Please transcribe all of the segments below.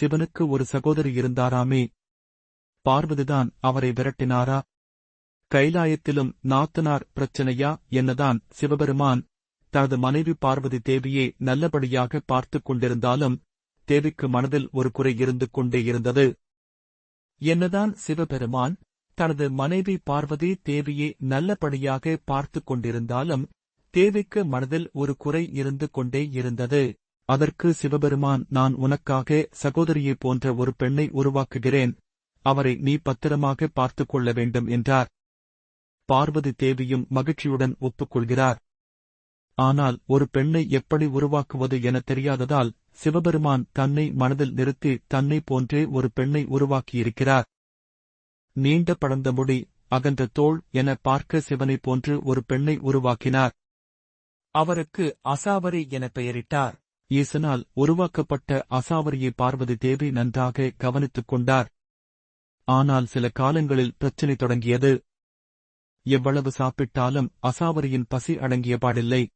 சிவனுக்கு ஒரு சகோதரி இருந்தாராமே? பார்வதிதான் அவரை விரட்டினாரா? கைலாயத்திலும் நாத்தனார் பிரச்சனையா? என்னதான் சிவபெருமான் தனது மனைவி பார்வதி தேவியை நல்லபடியாக பார்த்துக் கொண்டிருந்தாலும் தேவிக்கு மனதில் ஒரு குறை இருந்து கொண்டே இருந்தது. என்னதான் சிவபெருமான் தனது மனைவி பார்வதி தேவியை நல்லபடியாக பார்த்துக் கொண்டிருந்தாலும் தேவிக்கு மனதில் ஒரு குறை இருந்து கொண்டே இருந்தது. அதற்கு சிவபெருமான் நான் உனக்காக சகோதரியைப் போன்ற ஒரு பெண்ணை உருவாக்குகிறேன். அவரை நீ பத்திரமாக பார்த்துக் கொள்ள வேண்டும் என்றார். பார்வதி தேவியும் மகிழ்ச்சியுடன் ஒப்புக்கொள்கிறார். ஆனால் ஒரு பெண்ணை எப்படி உருவாக்குவது என தெரியாததால் சிவபெருமான் தன்னை மனதில் நிறுத்தி தன்னை போன்றே ஒரு பெண்ணை உருவாக்கியிருக்கிறார். நீண்ட படர்ந்த முடி அகன்ற தோள் என பார்க்க சிவனைப் போன்று ஒரு பெண்ணை உருவாக்கினார். அவருக்கு அசாவரி என பெயரிட்டார். ஈசனால் உருவாக்கப்பட்ட அசாவரியை பார்வதி தேவி நன்றாக கவனித்துக் கொண்டார். ஆனால் சில காலங்களில் பிரச்சினை தொடங்கியது. எவ்வளவு சாப்பிட்டாலும் அசாவரியின் பசி அடங்கிய பாடில்லை.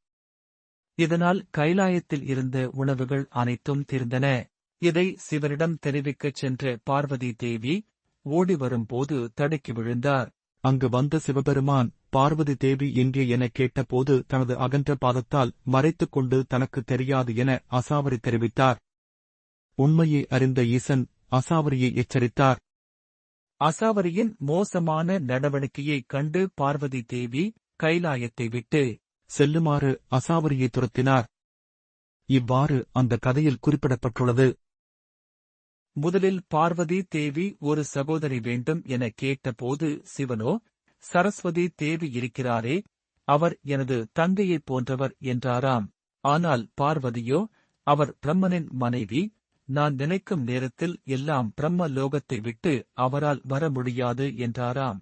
இதனால் கைலாயத்தில் இருந்த உணவுகள் அனைத்தும் தீர்ந்தன. இதை சிவனிடம் தெரிவிக்கச் சென்ற பார்வதி தேவி ஓடி வரும்போது தடுக்கி விழுந்தார். அங்கு வந்த சிவபெருமான் பார்வதி தேவி எங்கே என கேட்டபோது தனது அகன்ற பாதத்தால் மறைத்துக் கொண்டு தனக்கு தெரியாது என அசாவரி தெரிவித்தார். உண்மையை அறிந்த ஈசன் அசாவரியை எச்சரித்தார். அசாவரியின் மோசமான நடவடிக்கையைக் கண்டு பார்வதி தேவி கைலாயத்தை விட்டு செல்லுமாறு அசாவரியை துரத்தினார். இவ்வாறு அந்த கதையில் குறிப்பிடப்பட்டுள்ளது. முதலில் பார்வதி தேவி ஒரு சகோதரி வேண்டும் என கேட்டபோது சிவனோ சரஸ்வதி தேவி இருக்கிறாரே அவர் எனது தந்தையைப் போன்றவர் என்றாராம். ஆனால் பார்வதியோ அவர் பிரம்மனின் மனைவி நான் நினைக்கும் நேரத்தில் எல்லாம் பிரம்ம லோகத்தை விட்டு அவரால் வர முடியாது என்றாராம்.